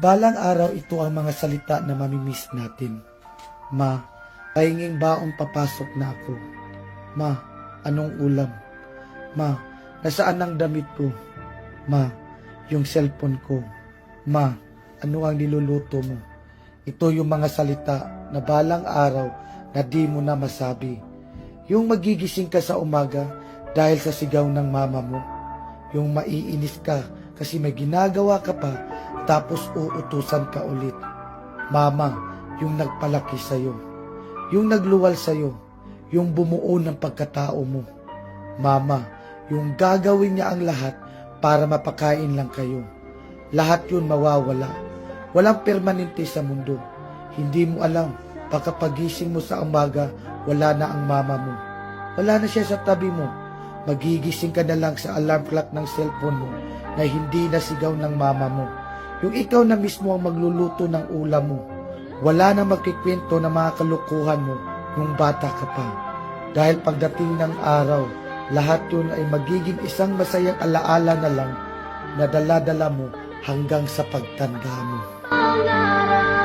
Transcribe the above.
Balang araw ito ang mga salita na mamimiss natin. Ma, pahinging baon papasok na ako. Ma, anong ulam? Ma, nasaan ang damit ko? Ma, yung cellphone ko. Ma, ano ang niluluto mo? Ito yung mga salita na balang araw na di mo na masabi. Yung magigising ka sa umaga dahil sa sigaw ng mama mo. Yung maiinis ka kasi may ginagawa ka pa tapos uutusan ka ulit. Mama, yung nagpalaki sa'yo. Yung nagluwal sa'yo. Yung bumuo ng pagkatao mo. Mama, yung gagawin niya ang lahat para mapakain lang kayo. Lahat yun mawawala. Walang permanente sa mundo. Hindi mo alam, baka pagising mo sa umaga, wala na ang mama mo. Wala na siya sa tabi mo. Magigising ka na lang sa alarm clock ng cellphone mo na hindi na sigaw ng mama mo. Yung ikaw na mismo ang magluluto ng ulam mo. Wala na magkikwento ng mga kalukuhan mo nung bata ka pa. Dahil pagdating ng araw, lahat yun ay magiging isang masayang alaala na lang na dala-dala mo hanggang sa pagtanda mo. Araw